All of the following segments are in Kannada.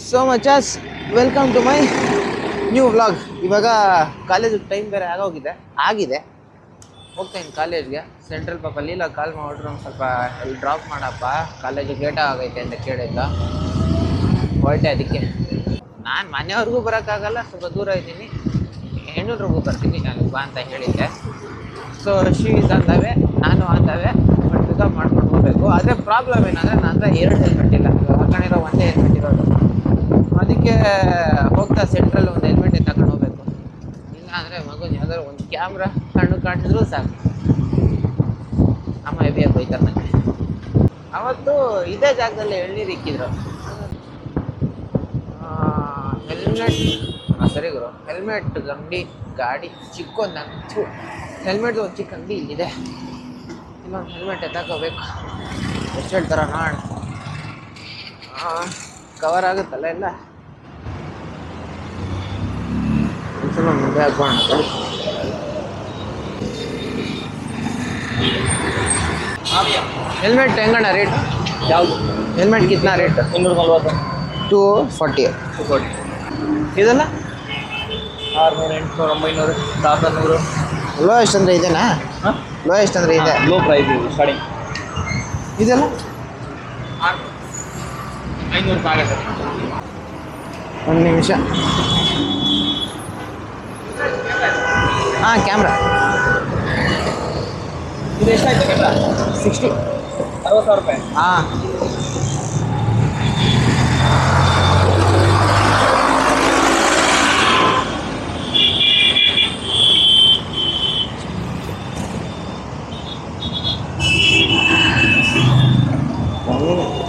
So ಮಚಾಸ್ welcome to my new vlog ಇವಾಗ ಕಾಲೇಜ್ ಟೈಮ್ ಬೇರೆ ಆಗೋಗಿದೆ ಆಗಿದೆ. ಹೋಗ್ತೀನಿ ಕಾಲೇಜ್ಗೆ ಸೆಂಟ್ರಲ್ ಪಾಪ ಲೀಲ ಕಾಲ್ ಮಾಡಿದ್ರು ಒಂದು ಸ್ವಲ್ಪ ಅಲ್ಲಿ ಡ್ರಾಪ್ ಮಾಡಪ್ಪ. ಕಾಲೇಜು ಗೇಟ್ ಆಗೈತೆ ಅಂತ ಕೇಳಿದ್ದ. ಹೊರಟೆ ಅದಕ್ಕೆ. ನಾನು ಮನೆಯವ್ರಿಗೂ ಬರೋಕ್ಕಾಗಲ್ಲ, ಸ್ವಲ್ಪ ದೂರ ಇದ್ದೀನಿ. ಹೆಣ್ಣೂರಿಗೂ ಬರ್ತೀನಿ ನಾನು, ಬಾ ಅಂತ ಹೇಳಿದ್ದೆ. ಸೊ ಶೀಸ್ ಅಂದವೆ ನಾನು ಅಂದವೆ ಬಟ್ ಪಿಕಪ್ ಮಾಡ್ಕೊಂಡು ಹೋಗಬೇಕು. ಆದರೆ ಪ್ರಾಬ್ಲಮ್ ಏನಂದರೆ ನನ್ನ ಹತ್ರ ಎರಡು ಹೆಲ್ಮೆಟ್ ಇಲ್ಲ. ಇವಾಗ ಹಾಕೊಂಡಿರೋ ಒಂದೇ ಹೆಲ್ಮೆಟ್ ಇರೋದು. ಅದಕ್ಕೆ ಹೋಗ್ತಾ ಸೆಂಟ್ರಲ್ಲಿ ಒಂದು ಹೆಲ್ಮೆಟ್ ತಗೊಂಡು ಹೋಗ್ಬೇಕು? ಇಲ್ಲ ಅಂದರೆ ಮಗನ ಯಾವ್ದಾದ್ರು ಒಂದು ಕ್ಯಾಮ್ರಾ ಕಣ್ಣು ಕಾಣಿಸಿದ್ರು ಸಾಕು. ಅಮ್ಮ ಹೆವಿಯಾಗಿ ಬೈತಾರೆ ನನಗೆ ಅವತ್ತು ಇದೇ ಜಾಗದಲ್ಲಿ ಎಳ್ನೀರು ಇಕ್ಕಿದ್ರು. ಹೆಲ್ಮೆಟ್ ಸರಿ ಗುರು. ಹೆಲ್ಮೆಟ್ ಅಂಗಡಿ ಗಾಡಿ ಚಿಕ್ಕೊಂದು ಅಂಚು ಹೆಲ್ಮೆಟ್ ಒಂದು ಚಿಕ್ಕ ಅಂಗಡಿ ಇಲ್ಲಿದೆ. ಇನ್ನೊಂದು ಹೆಲ್ಮೆಟ್ ಎತ್ತಾಕೋಬೇಕು ಎಷ್ಟು ಹೇಳ್ತಾರ ನಾಳೆ ಕವರ್ ಆಗುತ್ತಲ್ಲ ಎಲ್ಲ? ಒಂದ್ಸಲ ಮುಂದೆ ಹಾಕೋಣ ತಡಿ. ಹೆಲ್ಮೆಟ್ ಹೆಂಗಣ್ಣ ರೇಟ್ ಯಾವುದು? ಹೆಲ್ಮೆಟ್ ಕಿತ್ನಾ ರೇಟ್ ಇನ್ನೂರ ನಲ್ವತ್ತು. ಟೂ ಫಾರ್ಟಿ ಕೊಡಿ ಇದೆಲ್ಲ ಆರುನೂರು ಎಂಟುನೂರು ಒಂಬೈನೂರು ಸಾವಿರದ ನೂರು ಲೋಯೆಸ್ಟ್ ಅಂದರೆ ಇದೆನಾ? ಹಾಂ? ಲೋಯೆಸ್ಟ್ ಅಂದರೆ ಇದೆ. ಲೋ ಪ್ರೈಸ್ ಇದೆ ಸ್ಟಾರ್ಟಿಂಗ್ ಇದೆಲ್ಲ? ಐನೂರು ಸಾವಿರ ಆಗುತ್ತೆ ಒಂದು ನಿಮಿಷ. ಹಾಂ ಕ್ಯಾಮ್ರಾ ಇದು ಎಷ್ಟಾಯ್ತು ಕಟ್ಟ ಸಿಕ್ಸ್ಟಿ ಅರವತ್ತು ಸಾವಿರ ರೂಪಾಯಿ ಹಾಂ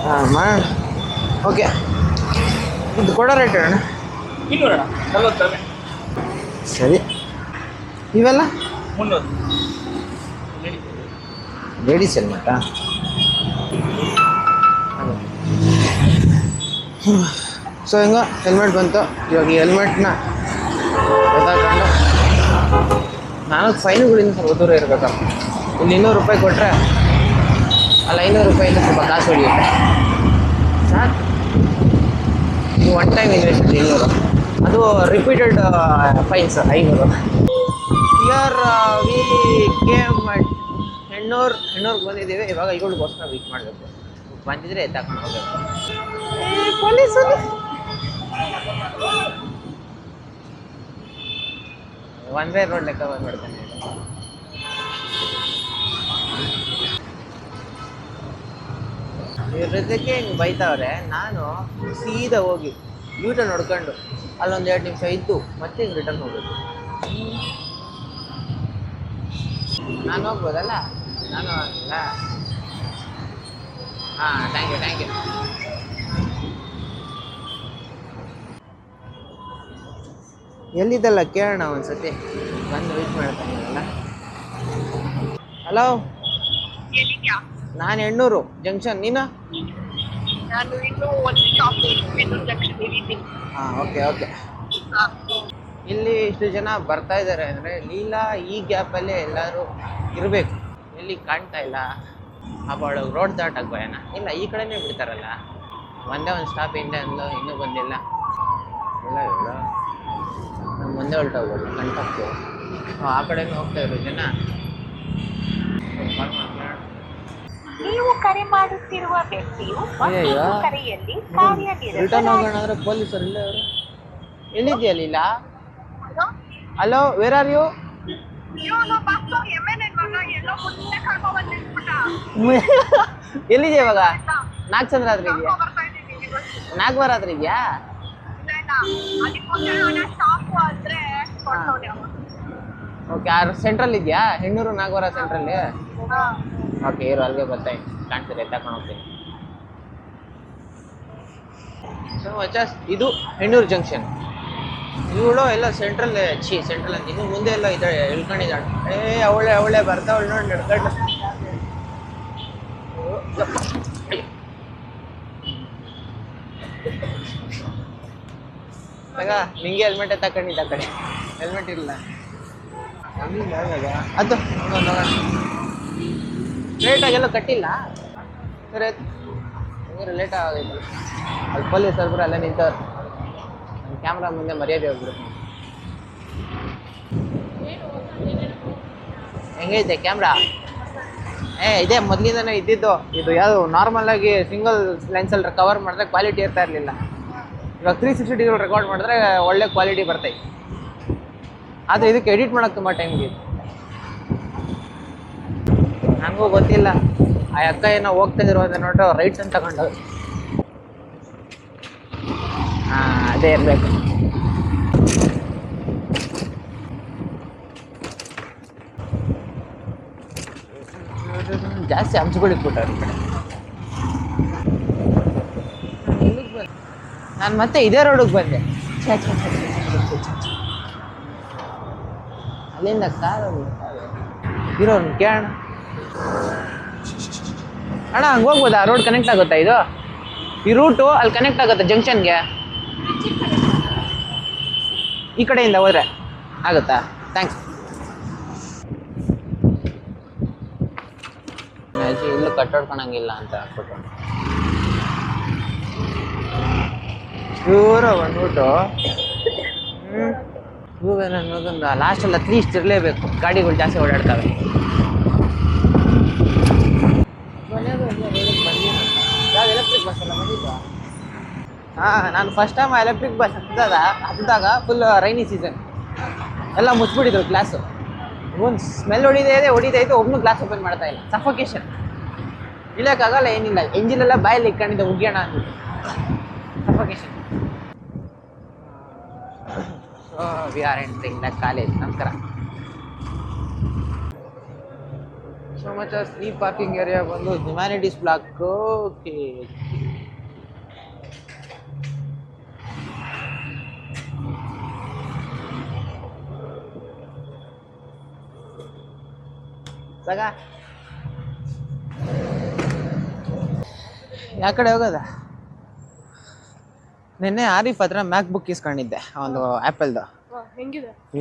ಹಾಂ ಓಕೆ ಇದು ಕೊಡೋ ರೇಟ್ ಅಣ್ಣ ಇನ್ನೂರ ನಲ್ವತ್ತು ರೂಪಾಯಿ ಇವೆಲ್ಲ? ಲೇಡೀಸ್ ಹೆಲ್ಮೆಟಾ ಸೊ ಹೆಂಗ ಹೆಲ್ಮೆಟ್ ಬಂತು. ಇವಾಗ ಈ ಹೆಲ್ಮೆಟ್ನ ಗೊತ್ತಾಕೊಂಡು ನಾನು ಫೈನುಗಳಿಂದ ಸ್ವಲ್ಪ ದೂರ ಇರಬೇಕು. ಇಲ್ಲಿ ಇನ್ನೂರು ರೂಪಾಯಿ ಕೊಟ್ಟರೆ ಅಲ್ಲಿ ಐನೂರು ರೂಪಾಯಿಂದ ಸ್ವಲ್ಪ ಕಾಸು ಉಳಿಯುತ್ತೆ. ಸಾಕು. ಇದು ಒನ್ ಟೈಮ್ ಇನ್ವೆಸ್ಟ್ ಇನ್ನೂರು. ಅದು ರಿಪೀಟೆಡ್ ಫೈನ್ಸ್ ಐನೂರು. Here we came at Hennur ಹೆಣ್ಣೂರ್ಗೆ ಬಂದಿದ್ದೀವಿ. ಇವಾಗ ಬಸ್ನ ವೀಕ್ ಮಾಡಬೇಕು. ಬಂದಿದ್ರೆ ತಕೊಂಡು ಹೋಗ್ಬೇಕು. ಪೊಲೀಸ್ ಒನ್ ವೇ ರೋಡ್ ಲೆಕ್ಕ ಬಂದ್ಬಿಡ್ತಾನೆ ಇರೋದಕ್ಕೆ ಹಿಂಗೆ ಬೈತಾವ್ರೆ. ನಾನು ಸೀದಾ ಹೋಗಿ ಯೂಟನ್ ನೋಡ್ಕೊಂಡು ಅಲ್ಲೊಂದು ಎರಡು ನಿಮಿಷ ಇದ್ದು ಮತ್ತೆ ಹಿಂಗೆ ರಿಟರ್ನ್ ಹೋಗ್ಬೇಕು. ನಾನು ಹೋಗ್ಬೋದಲ್ಲ? ನಾನು ಹೋಗಲ್ಲ ಹಾಂ ಥ್ಯಾಂಕ್ ಯು ಥ್ಯಾಂಕ್ ಯು ಎಲ್ಲಿದ್ದಲ್ಲ? ಕೇಳೋಣ ಒಂದ್ಸತಿ. ಬಂದು ವೇಟ್ ಮಾಡ್ತಾನಿಲ್ಲ ಹಲೋ ನಾನು ಹೆಣ್ಣೂರು ಜಂಕ್ಷನ್ ನೀನು? ನಾನು ಇನ್ನೂ ಒಂದು ಜಂಕ್ಷನ್ ಹಾಂ ಓಕೆ ಓಕೆ ಇಲ್ಲಿ ಇಷ್ಟು ಜನ ಬರ್ತಾ ಇದ್ದಾರೆ ಅಂದರೆ ಲೀಲಾ ಈ ಗ್ಯಾಪಲ್ಲೇ ಎಲ್ಲರೂ ಇರಬೇಕು. ಎಲ್ಲಿ ಕಾಣ್ತಾ ಇಲ್ಲ. ಅವಳು ರೋಡ್ ದಾಟಕ್ಕೆ ಭಯನ ಇಲ್ಲ ಈ ಕಡೆನೇ ಬಿಡ್ತಾರಲ್ಲ. ಒಂದೇ ಒಂದು ಸ್ಟಾಪ್ ಹಿಂದೆ ಅಂದ್ಲು ಇನ್ನೂ ಬಂದಿಲ್ಲ. ಇಲ್ಲ ಇಲ್ಲ. ನಮ್ಮ ಮುಂದೆ ಹೊರಟೋಗ್ಬೋದು ಕಂಟಕ್ಕೆ ಆ ಕಡೆನೂ ಹೋಗ್ತಾ ಇರೋ ಜನ. ನೀವು ಕರೆ ಮಾಡುತ್ತಿರುವ ವ್ಯಕ್ತಿಯು ಕರೆಯಲ್ಲಿ ರಿಟರ್ನ್ ಹೋಗೋಣ ಅಂದರೆ ಪೊಲೀಸರು ಇಲ್ಲೇ ಅವರು. ಎಲ್ಲಿದೆಯಲ್ಲ Leela? Hello where are you ಎಲ್ಲಿದೆ ಇವಾಗ? ನಾಲ್ಕು ಆದ್ರೆ ಇದೆಯಾ ನಾಲ್ಕು ಇದೆಯಾ ಆದ್ರೆ ಅವ ಓಕೆ ಆರು ಸೆಂಟ್ರಲ್ ಇದೆಯಾ? ಹೆಣ್ಣೂರು ನಾಗವರ ಸೆಂಟ್ರಲ್ ಓಕೆ ಇರು ಅಲ್ಲಿಗೆ ಬರ್ತಾ ಕಾಣ್ತಿದೆ ತಕೊಂಡು ಹೋಗ್ತೀನಿ. ಸೊ ಇದು ಹೆಣ್ಣೂರು ಜಂಕ್ಷನ್ ಇವಳು ಎಲ್ಲ ಸೆಂಟ್ರಲ್ ಛೀ ಸೆಂಟ್ರಲ್ ಅಂತ ಇನ್ನು ಮುಂದೆ ಎಲ್ಲ ಇದ್ದಾಳೆ ಇಳ್ಕೊಂಡಿದ್ದಾಳೆ. ಏ, ಅವಳೆ ಅವಳೆ ಬರ್ತಾವಳು ನೋಡಿ, ನಡ್ಕೊಂಡು. ತಗ ನಿಂಗೆ ಹೆಲ್ಮೆಟ್ ತಕೊಂಡಿದ್ದ ಆ ಕಡೆ. ಹೆಲ್ಮೆಟ್ ಇಲ್ಲ ಅದು ರೇಟಾಗೆಲ್ಲ ಕಟ್ಟಿಲ್ಲ. ಸರಿ, ಆಯ್ತು. ಲೇಟ್ ಆಗಿಲ್ಲ ಅಲ್ಲಿ ಪೊಲೀಸ್ ಅವ್ರು ಅಲ್ಲೇ ನಿಂತವ್ರು. ಕ್ಯಾಮ್ರಾ ಮುಂದೆ ಮರ್ಯಾದೆ ಹೋಗ್ಬಿಡು. ಹೆಂಗೈತೆ ಕ್ಯಾಮ್ರಾ? ಏ, ಇದೆ, ಮೊದಲಿಂದನೇ ಇದ್ದಿದ್ದು. ಇದು ಯಾವುದು ನಾರ್ಮಲ್ ಆಗಿ ಸಿಂಗಲ್ ಲೆನ್ಸಲ್ಲಿ ಕವರ್ ಮಾಡಿದ್ರೆ ಕ್ವಾಲಿಟಿ ಇರ್ತಾ ಇರಲಿಲ್ಲ. ಇವಾಗ ತ್ರೀ ಸಿಕ್ಸ್ಟಿ ಡಿಗ್ರಿ ರೆಕಾರ್ಡ್ ಮಾಡಿದ್ರೆ ಒಳ್ಳೆ ಕ್ವಾಲಿಟಿ ಬರ್ತೈತೆ ಆದರೆ ಇದಕ್ಕೆ ಎಡಿಟ್ ಮಾಡೋಕೆ ತುಂಬ ಟೈಮ್ ಇದೆ ನನಗೂ ಗೊತ್ತಿಲ್ಲ. ಆ ಅಕ್ಕ ಏನೋ ಹೋಗ್ತಾ ಇರೋದು ನೋಡು ರೈಟ್ಸ್ ಅಂತ ತಗೊಂಡು. ಹಾಂ. ಅದೇ ಇರಬೇಕು ಜಾಸ್ತಿ ಹಂಚ್ಕೊಳಿಕ್ ಕೊಟ್ಟಾರೆ ನಾನು ಮತ್ತೆ ಇದೇ ರೋಡಿಗೆ ಬಂದೆ. ಅಲ್ಲಿಂದ ಕಾರು ಇರೋನ್ ಕೇಳೋಣ. ಅಣ್ಣ, ಹಂಗೆ ಹೋಗ್ಬೋದಾ? ರೋಡ್ ಕನೆಕ್ಟ್ ಆಗುತ್ತಾ ಇದು? ಈ ರೂಟು ಅಲ್ಲಿ ಕನೆಕ್ಟ್ ಆಗುತ್ತೆ ಜಂಕ್ಷನ್ಗೆ ಈ ಕಡೆಯಿಂದ ಹೋದ್ರೆ ಆಗುತ್ತಾ? ಥ್ಯಾಂಕ್ಸ್ ಇಲ್ಲಿ ಇಲ್ಲೂ ಕಟ್ಟೋಡ್ಕೊಳಂಗಿಲ್ಲ ಅಂತ ಹಾಕ್ಬಿಟ್ಟು ದೂರ ಬಂದ್ಬಿಟ್ಟು ಹೂವೇನ ಅನ್ನೋದೊಂದು ಲಾಸ್ಟಲ್ಲಿ ಅಟ್ಲೀಸ್ಟ್ ಇರಲೇಬೇಕು ಗಾಡಿಗಳು ಜಾಸ್ತಿ ಓಡಾಡ್ತವೆ ಎಲೆಕ್ಟ್ರಿಕ್ ಬಸ್ ಎಲ್ಲ ಬಂದಿದ್ವಾ ಹಾಂ, ನಾನು ಫಸ್ಟ್ ಟೈಮ್ ಎಲೆಕ್ಟ್ರಿಕ್ ಬಸ್ ಹತ್ತಿದಾಗ ಹತ್ತಿದಾಗ ಫುಲ್ ರೈನಿ ಸೀಸನ್ ಎಲ್ಲ ಮುಚ್ಚಿಬಿಟ್ಟಿದ್ರು ಗ್ಲಾಸು ಒಂದು ಸ್ಮೆಲ್ ಹೊಡಿದೇ ಇದೆ ಹೊಡಿತಾ ಇತ್ತು ಒಬ್ಬನು ಗ್ಲಾಸ್ ಓಪನ್ ಮಾಡ್ತಾ ಇಲ್ಲ. ಸಫೋಕೇಶನ್ ಇಲ್ಲಕ್ಕಾಗಲ್ಲ ಏನಿಲ್ಲ. ಎಂಜಿನ್ ಎಲ್ಲ ಬಾಯಲ್ಲಿ ಇಟ್ಕೊಂಡಿದ್ದೆ, ಉಗ್ಯೋಣ ಅಂದ್ಬಿಟ್ಟು. Suffocation so we are entering the college ನಮಸ್ಕಾರ ಸೊ ಮತ್ತೆ ಸ್ಲೀಪ್ ಪಾರ್ಕಿಂಗ್ ಏರಿಯಾ ಬಂದು ಹ್ಯುಮ್ಯಾನಿಟೀಸ್ ಬ್ಲಾಕ್ ಓಕೆ ಸಗ. ಯಾ ಕಡೆ ಹೋಗೋದ? ನಿನ್ನೆ ಆರಿಫ್ ಹತ್ರ ಮ್ಯಾಕ್ ಬುಕ್ ಇಸ್ಕೊಂಡಿದ್ದೆ ಒಂದು ಆ್ಯಪಲ್ದು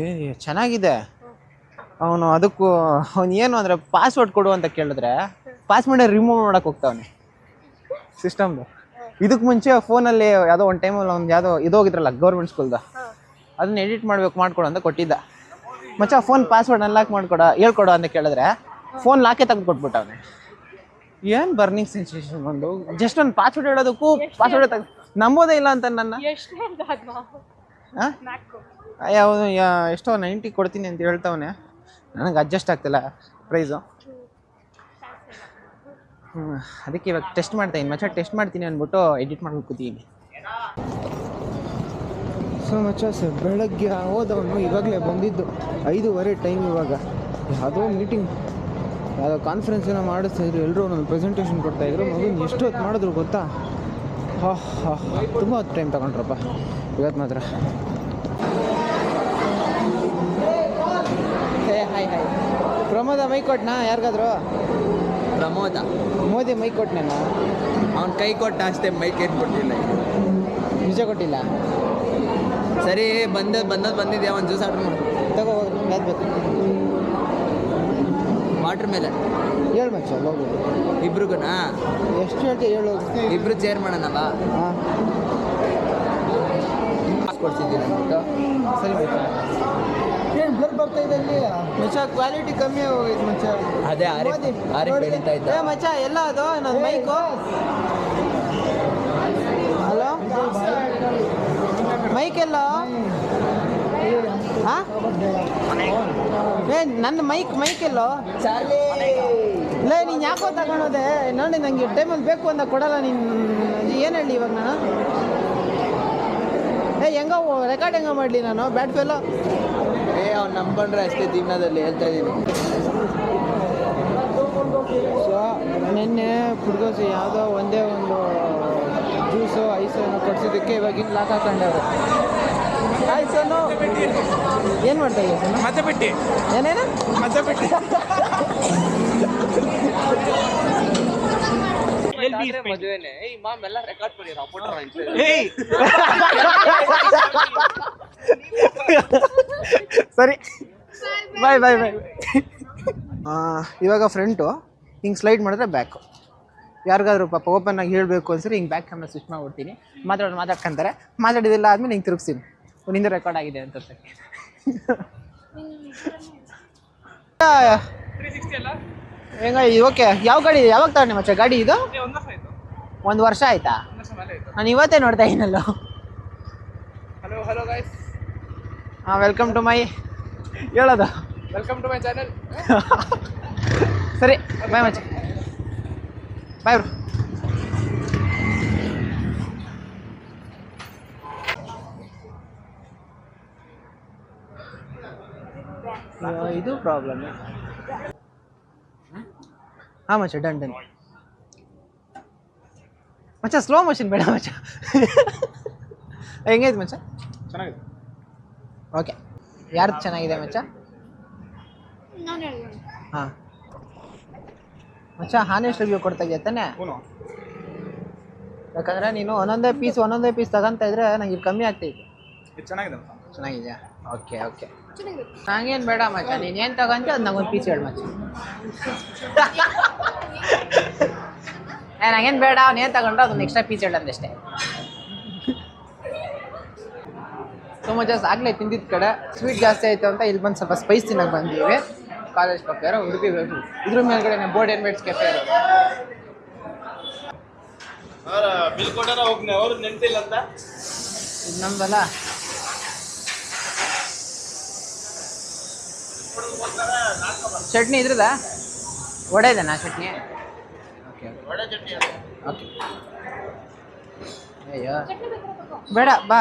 ಏ ಚೆನ್ನಾಗಿದೆ. ಅವನು ಅದಕ್ಕೂ ಅವನು ಏನು ಅಂದರೆ ಪಾಸ್ವರ್ಡ್ ಕೊಡು ಅಂತ ಕೇಳಿದ್ರೆ ಪಾಸ್ವರ್ಡ್ ರಿಮೂವ್ ಮಾಡಕ್ಕೆ ಹೋಗ್ತಾವನೆ. ಸಿಸ್ಟಮ್ದು ಇದಕ್ಕೆ ಮುಂಚೆ ಫೋನಲ್ಲಿ ಯಾವುದೋ ಒಂದು ಟೈಮಲ್ಲಿ ಅವ್ನು ಯಾವುದೋ ಇದೋಗಿದ್ರಲ್ಲ ಗೌರ್ಮೆಂಟ್ ಸ್ಕೂಲ್ದು ಅದನ್ನ ಎಡಿಟ್ ಮಾಡ್ಬೇಕು ಮಾಡ್ಕೊಡು ಅಂತ ಕೊಟ್ಟಿದ್ದ. ಮಚ್ಚ ಫೋನ್ ಪಾಸ್ವರ್ಡ್ ಅನ್ಲಾಕ್ ಮಾಡ್ಕೊಡ ಹೇಳ್ಕೊಡು ಅಂತ ಕೇಳಿದ್ರೆ ಫೋನ್ ಲಾಕೆ ತೆಗೆದು ಕೊಟ್ಬಿಟ್ಟವನೆ ಏನ್ ಬರ್ನಿಂಗ್ ಸೆನ್ಸೇಷನ್ ಬಂದು? ಜಸ್ಟ್ ಒಂದು ಪಾಸ್ವರ್ಡ್ ಹೇಳೋದಕ್ಕೂ ಪಾಸ್ವರ್ಡ್ ತೆಗೆದು ನಂಬೋದೇ ಇಲ್ಲ ಅಂತ ನನ್ನ. ಯಾವ್ದು ಎಷ್ಟೋ ನೈಂಟಿ ಕೊಡ್ತೀನಿ ಅಂತ ಹೇಳ್ತಾವನೆ. ನನಗೆ ಅಡ್ಜಸ್ಟ್ ಆಗ್ತಿಲ್ಲ ಪ್ರೈಸು ಹ್ಞೂ ಅದಕ್ಕೆ ಇವಾಗ ಟೆಸ್ಟ್ ಮಾಡ್ತಾ ಇದ್ದೀನಿ ಮಚ್ಚ ಟೆಸ್ಟ್ ಮಾಡ್ತೀನಿ ಅಂದ್ಬಿಟ್ಟು ಎಡಿಟ್ ಮಾಡ್ಕೊಂಡು ಕೂತೀನಿ ಸೊ ಮಚ್ಚ ಸರ್ ಬೆಳಗ್ಗೆ ಹೋದವನು ಇವಾಗಲೇ ಬಂದಿದ್ದು ಐದೂವರೆ ಟೈಮ್ ಇವಾಗ. ಯಾವುದೋ ಮೀಟಿಂಗ್ ಯಾವುದೋ ಕಾನ್ಫರೆನ್ಸ್ ಏನೋ ಮಾಡಿಸ್ತಾ ಇದ್ರು ಎಲ್ಲರೂ ಒಂದೊಂದು ಪ್ರೆಸೆಂಟೇಷನ್ ಕೊಡ್ತಾಯಿದ್ರು ಮಗು ಎಷ್ಟು ಹೊತ್ತು ಮಾಡಿದ್ರು ಗೊತ್ತಾ? ಹಾ ಹಾ ತುಂಬ ಹೊತ್ತು ಟೈಮ್ ತಗೊಂಡ್ರಪ್ಪ. ಇವತ್ತು ಮಾತ್ರ. ಹೇ ಹಾಯ್ ಹಾಯ್ ಪ್ರಮೋದ ಮೈ ಕೊಟ್ಟನಾ ಯಾರಿಗಾದ್ರು? ಪ್ರಮೋದ. ಮೋದಿ ಮೈ ಕೊಟ್ಟನೇನಾ ಅವ್ನ ಕೈ ಕೊಟ್ಟ ಅಷ್ಟೇ ಮೈಕ್ ಏನು ಕೊಟ್ಟಿಲ್ಲ ನಿಜ ಕೊಟ್ಟಿಲ್ಲ? ಸರಿ ಬಂದ ಬಂದದ್ದು ಬಂದಿದ್ಯಾ? ಒಂದು ಜ್ಯೂಸ್ ಆರ್ಡ್ರ್ ಮಾಡಿ. ತಗೋ ಬೇಕು? ವಾಟರ್ ಮೇಲೆ ಹೇಳು ಮಚ್ಚ ಹೋಗು ಇಬ್ರಿಗುನಾ ಎಷ್ಟು ಹೇಳ್ತೀವಿ ಹೇಳು ಇಬ್ರು ಚೇರ್ ಮಾಡೋಣಲ್ಲ ಹಾಂ ಕೊಡ್ಸಿದ್ದೀನಿ ಅಂದ್ಬಿಟ್ಟು ಸರಿ ಮಚ್ಚ ಏನು ಬ್ಲರ್ ಬರ್ತಾ ಇದೆ ಅಲ್ಲಿ ಮಚ್ಚ ಕ್ವಾಲಿಟಿ ಕಮ್ಮಿ ಆಗೋಯ್ತು ಮಚ್ಚ ಅದೇ ಆರಿಫ್ ಆರಿಫ್. ಬೆಳೀತಾ ಇದ್ದ ಮಚ್ಚ ಎಲ್ಲ ಅದು ನನ್ನ ಮೈಕು ಹಲೋ ಮೈಕ್ ಎಲ್ಲ ಏ ನನ್ನ ಮೈಕ್ ಮೈಕ್ ಎಲ್ಲೋ? ಇಲ್ಲ ನೀನು ಯಾಕೋ ತಗೊಳೋದೆ ನೋಡಿ ನಂಗೆ ಟೈಮಲ್ಲಿ ಬೇಕು ಅಂತ ಕೊಡಲ್ಲ ನೀನು. ಏನು ಹೇಳಿ ಇವಾಗ ನಾನು? ಏ ಹೆಂಗ ರೆಕಾರ್ಡ್ ಹೆಂಗ ಮಾಡಲಿ ನಾನು? ಬ್ಯಾಟ್ ಫೆಲೋ ಏ ಅವ್ನು ನಂಬಂಡ್ರೆ ಅಷ್ಟೇ ದಿನದಲ್ಲಿ ಹೇಳ್ತಾ ಇದ್ದೀನಿ ಸೊ ನಿನ್ನೆ ಕುಡ್ಗೋಸಿ ಯಾವುದೋ ಒಂದೇ ಒಂದು ಜ್ಯೂಸು ಐಸು ಏನೋ ಕೊಡ್ಸಿದ್ದಕ್ಕೆ ಇವಾಗಿನ ಲಾಕ್ ಹಾಕೊಂಡವ್ರು. ಐಸನು ಏನು ಮಾಡ್ತಾ ಮತ್ತೆ ಬಿಟ್ಟು. ಏನೇನು? ಮತ್ತೆ ಬಿಟ್ಟು. ಮದುವೆನೆ ಈ ಮಾಮೆಲ್ಲ ರೆಕಾರ್ಡ್ ಮಾಡಿರೋ ಏಯ್. ಸರಿ. ಬಾಯ್ ಬಾಯ್ ಬಾಯ್ ಇವಾಗ ಫ್ರೆಂಟು ಹಿಂಗೆ ಸ್ಲೈಡ್ ಮಾಡಿದ್ರೆ ಬ್ಯಾಕು ಯಾರಿಗಾದ್ರೂ ಪಾಪ ಓಪನ್ ಆಗಿ ಹೇಳಬೇಕು ಅನ್ಸರಿ ಹಿಂಗೆ ಬ್ಯಾಕ್ ಕ್ಯಾಮ್ರಾ ಸ್ವಿಚ್ ಮಾಡ್ಬಿಡ್ತೀನಿ. ಮಾತಾಡೋದು ಮಾತಾಡ್ಕೊಂತಾರೆ. ಮಾತಾಡಿದಿಲ್ಲ ಆದ್ಮೇಲೆ ಹಿಂಗೆ ತಿರುಗಿಸ್ತೀನಿ. ನಿಂದ ರೆಕಾರ್ಡ್ ಆಗಿದೆ ಅಂತ ತೋರ್ಸಕ್ಕೆ. ಹೆಂಗ ಓಕೆ ಯಾವ ಗಾಡಿ ಯಾವಾಗ ತಗೊಂಡೆ ಮಚ್ಚ? ಗಾಡಿ ಇದು? ಒಂದು ವರ್ಷ ಆಯ್ತಾ. ನಾನು ಇವತ್ತೇ ನೋಡ್ತಾ ಇದ್ದೀನಲ್ಲ ಹಲೋ ಹಲೋ ಗೈಸ್ ಹಾಂ ವೆಲ್ಕಮ್ ಟು ಮೈ ಹೇಳೋದು? ವೆಲ್ಕಮ್ ಟು ಮೈ ಚಾನಲ್ ಸರಿ ಬಾಯ್ ಮಚ್ಚ. Bye bro. ಇದು ಪ್ರಾಬ್ಲಮ್ ಹಾಂ ಮಚ್ಚ ಡನ್ ಡನ್ ಮಚ್ಚ ಸ್ಲೋ ಮೋಷನ್ ಬೇಡ ಮಚ್ಚ. ಹೆಂಗೈತೆ ಮಚ್ಚ? ಚೆನ್ನಾಗಿದೆ ಓಕೆ ಯಾರು ಚೆನ್ನಾಗಿದೆ ಮಚ್ಚ? ಹಾಂ. ಮಚ್ಚ ಹಾನೆಸ್ಟ್ ರಿವ್ಯೂ ಕೊಡ್ತಾ ಇದೆಯಾ ತಾನೆ? ಯಾಕಂದ್ರೆ ನೀನು ಒಂದೊಂದೇ ಪೀಸ್ ಒಂದೊಂದೇ ಪೀಸ್ ತಗೊಂತ ಇದ್ರೆ ನಂಗೆ ಇದು ಕಮ್ಮಿ ಆಗ್ತೈತೆ ಚೆನ್ನಾಗಿದೆ ಚೆನ್ನಾಗಿದೆಯಾ? Okay okay. ಹಂಗೇನು ನಂಗೇನು ಬೇಡ ಮಚ್ಚ ನೀನು ಏನು ತಗೊಂತ ಅದು ನಂಗೊಂದು ಪೀಸ್ ಹೇಳು ಮಚ್ಚ. ಏ ನಂಗೇನು ಬೇಡ ಅವ್ನೇನು ತಗೊಂಡ್ರೆ ಅದೊಂದು ಎಕ್ಸ್ಟ್ರಾ ಪೀಸ್ ಹೇಳಂದಷ್ಟೇ ತುಂಬ ಜಾಸ್ತಿ ಆಗಲೇ ತಿಂದಿದ್ದ ಕಡೆ. ಸ್ವೀಟ್ ಜಾಸ್ತಿ ಆಯಿತು ಅಂತ ಇಲ್ಲಿ ಬಂದು ಸ್ವಲ್ಪ ಸ್ಪೈಸ್ ತಿನ್ನಕ್ಕೆ ಬಂದೀವಿ. ಕಾಲೇಜ್ ಪಕ್ಕ ಉಡುಪಿ ಬೇಕು ಇದ್ರ ಮೇಲ್ಗಡೆ ಬೋರ್ಡ್ ಆ್ಯಂಡ್ ಬೇಡ್ಸ್ ಕೆಫೆ ಇರೋದು. ಬಿಲ್ ಕೊಟ್ಟಾರ ಹೋಗಿ ಅವ್ರು ನೆನ್ಪಿಲ್ಲ ಅಂತ? ಇದು ನಮ್ದಲ್ಲ. ಚಟ್ನಿ ಇದ್ರದ? ವಡೆ ಇದೆನಾ ಚಟ್ನಿ? Okay okay. ಅಯ್ಯೋ. ಬೇಡ ಬಾ.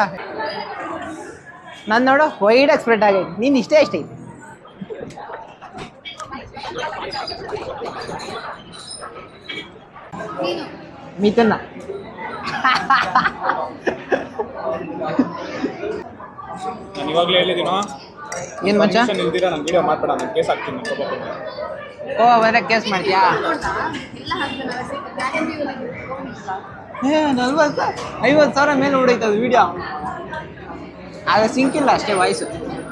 ನಾನು ನೋಡು ವೈಡ್ ಸ್ಪ್ರೆಡ್ ಆಗೈತೆ ನೀನು ಇಷ್ಟೇ ಇಷ್ಟ ಐತಿ ನೀನು. ಮಿಥುನ. ನಾನು ಇವಾಗಲೇ ಹೇಳಿದ್ದೀನೋ? ಏನು ಮಚ್ಚ? ನಿಲ್ದಿರ? ನಾನು ವಿಡಿಯೋ ಮಾಡ್ಬೇಡ ನಾನು ಕೇಸ್ ಹಾಕ್ತೀನಿ. ಓ ಅವರ ಕೇಸ್ ಮಾಡ್ತೀಯಾ? ಏ ನಲ್ವತ್ತು ಐವತ್ತು ಸಾವಿರ ಮೇಲೆ ಹೊಡೈತದ ವಿಡಿಯೋ ಆಗ ಸಿಂಕ್ ಇಲ್ಲ ಅಷ್ಟೇ ವಾಯ್ಸು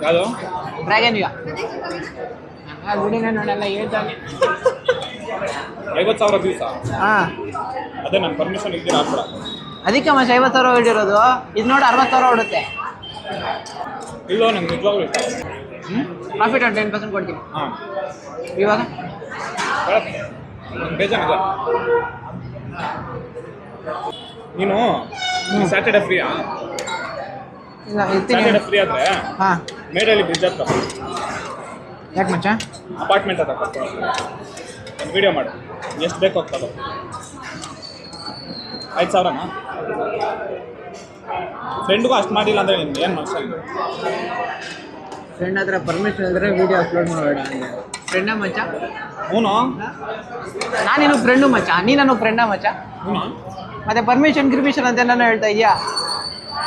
ಯಾವುದು? ಡ್ರ್ಯಾಗನ್ ವ್ಯೂ ಆ ನೋಡಲ್ಲ ಹೇಳ್ತಾನೆ. ಐವತ್ತು ಸಾವಿರ ದಿವಸ ಹಾಂ ಅದೇ ನಾನು ಪರ್ಮಿಷನ್ ಇಲ್ದಿರ ಹಾಕ್ಬೇಡ ಅದಕ್ಕೆ ಮಚ್ಚ ಐವತ್ತು ಸಾವಿರ ಹೊಡಿರೋದು? ಇದು ನೋಡಿ ಅರವತ್ತು ಸಾವಿರ ಹೊಡುತ್ತೆ. ಇಲ್ಲೋ ನಂಗೆ ನಿಜವಾಗ್ಲೂ ಇಷ್ಟ ಪ್ರಾಫಿಟ್ ಒಂದು ಟೆನ್ ಪರ್ಸೆಂಟ್ ಕೊಡ್ತೀನಿ. ಹಾಂ. ಇವಾಗ? ನೀನು ಸ್ಯಾಟರ್ಡೆ ಫ್ರೀಯಾ ಇಲ್ಲ ಇರ್ತೀನಿ. ಸ್ಯಾಟರ್ಡೆ ಫ್ರೀ ಆದರೆ ಹಾಂ. ಮೇಡಲ್ಲಿ ಬ್ರಿಡ್ಜ್ ಹತ್ತ ಯಾಕೆ ಮಚ್ಚ? ಅಪಾರ್ಟ್ಮೆಂಟ್ ಅದ ವಿಡಿಯೋ ಮಾಡು. ಎಷ್ಟು ಬೇಕು ಹೋಗ್ತದ ಐದು ಸಾವಿರನಾ? ಫ್ರೆಂಡ್ಗೂ ಅಷ್ಟು ಮಾಡಿಲ್ಲ ಅಂದರೆ ನಿಮ್ಗೆ ಏನು ಮನಸ್ಸಲ್ಲಿ ಫ್ರೆಂಡ್ ಹತ್ರ ಪರ್ಮಿಷನ್ ಇದ್ರೆ ವಿಡಿಯೋ ಅಪ್ಲೋಡ್ ಮಾಡಬೇಡ ಫ್ರೆಂಡ ಮಚ್ಚ? ಹ್ಞೂ ನಾನೇನು ಫ್ರೆಂಡು ಮಚ್ಚ. ನೀ ನಾನು ಫ್ರೆಂಡ ಮಚ್ಚ? ಹ್ಞೂ ಮತ್ತೆ ಪರ್ಮಿಷನ್ ಗಿರ್ಮಿಷನ್ ಅಂತೆಲ್ಲ ಹೇಳ್ತಾ ಇದೆಯಾ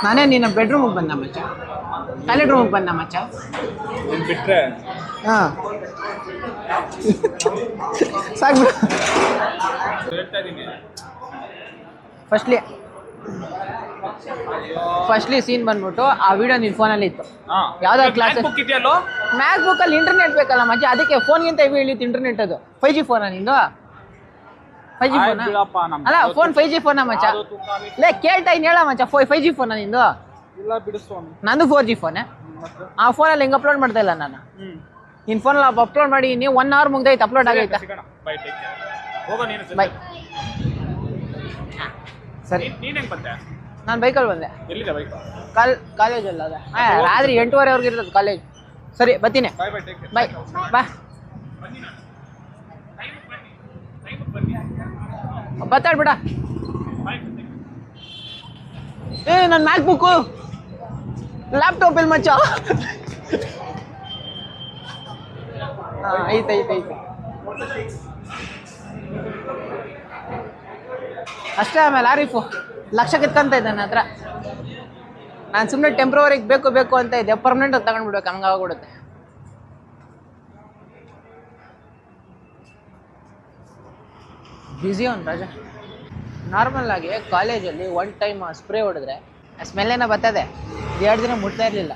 ನಾನೇ ನಿನ್ನ ಬೆಡ್ರೂಮಿಗೆ ಬಂದ ಮಚ್ಚ. ಟಾಯ್ಲೆಟ್ ರೂಮಿಗೆ ಬಂದ ಮಚ್ಚ. ಬಿಟ್ರೆ? ಹಾಂ. ಸಾಕು. ಫಸ್ಟ್ಲಿ ಫಸ್ಟ್ಲಿ ಸೀನ್ ಬಂದ್ಬಿಟ್ಟು ಆ ವಿಡಿಯೋ ನಿನ್ ಫೋನಲ್ಲಿ ಇತ್ತು. ಹಾಂ. ಕ್ಲಾಸ್ ಮ್ಯಾಕ್ ಬುಕ್ ಇದೆಯಲ್ಲೋ? ಮ್ಯಾಕ್ ಬುಕ್ಕಲ್ಲಿ ಇಂಟರ್ನೆಟ್ ಬೇಕಲ್ಲ ಮಚ್ಚ ಅದಕ್ಕೆ ಫೋನ್ಗಿಂತ ಹೆವಿ ಇಳಿತು ಇಂಟರ್ನೆಟ್ ಅದು. ಫೈವ್ ಜಿ ಫೋನಾ ನಿಂದು? ಫೈವ್ ಜಿ ಫೋನ್ ಅಲ್ಲ ಫೋನ್ ಫೈವ್ ಜಿ ಫೋನಾ ಮಚ್ಚ? ಲೇ ಕೇಳ್ತಾ ಇನ್ ಹೇಳ ಮಚ್ಚ ಫೈ ಫೈವ್ ಜಿ ಫೋನಾ ನಿಂದು? ನಂದು ಫೋರ್ ಜಿ ಫೋನ್ ಆ? ಫೋನಲ್ಲಿ ಹೆಂಗೆ ಅಪ್ಲೋಡ್ ಮಾಡ್ತಾ ಇಲ್ಲ ನಾನು? ನಿನ್ ನಿನ್ನ ಫೋನಲ್ಲಿ ಅಪ್ಲೋಡ್ ಮಾಡಿ ನೀವು ಒನ್ ಅವರ್ ಮುಗ್ದೈತೆ ಅಪ್ಲೋಡ್ ಆಗೈತೆ? ಬೈ ಸರಿ. ನೀನು ಹೆಂಗೆ ಬಂದೆ? ನಾನು ಬೈಕಲ್ಲಿ ಬಂದೆ. ಎಲ್ಲಿದೆ ಬೈಕ್ ಕಾಲ್ ಕಾಲೇಜಲ್ಲ ಅದ. ಹಾಂ ರಾತ್ರಿ ಎಂಟೂವರೆವರೆಗೆ ಇರ್ತದೆ ಕಾಲೇಜ್ ಸರಿ ಬರ್ತೀನಿ. ಬಾಯ್ ಬಾಯ್ ಬತ್ತಾಡ್ಬಿಡ. ಏ ನನ್ನ ಮ್ಯಾಕ್ ಬುಕ್ಕು ಲ್ಯಾಪ್ಟಾಪ್ ಇಲ್ಲಿ ಮಚ್ಚ? ಹಾಂ ಐತೆ ಐತೆ ಐತೆ. ಅಷ್ಟೇ ಆಮೇಲೆ ಆರಿಫು ಲಕ್ಷ ಕಿತ್ಕೊಂತ ಇದ್ದೆ ನನ್ನ ಹತ್ರ. ನಾನು ಸುಮ್ಮನೆ ಟೆಂಪ್ರವರಿಗೆ ಬೇಕು ಬೇಕು ಅಂತ ಇದ್ದೆ. ಪರ್ಮನೆಂಟ್ ತಗೊಂಡ್ಬಿಡ್ಬೇಕು ಹಂಗೆ ಆಗ್ಬಿಡುತ್ತೆ ಬ್ಯುಸಿ ಅವ್ನು ರಾಜ. ನಾರ್ಮಲ್ ಆಗಿ ಕಾಲೇಜಲ್ಲಿ ಒನ್ ಟೈಮ್ ಸ್ಪ್ರೇ ಹೊಡೆದ್ರೆ ಸ್ಮೆಲ್ ಏನೋ ಬರ್ತದೆ. ಎರಡು ದಿನ ಮುಟ್ತಾ ಇರಲಿಲ್ಲ.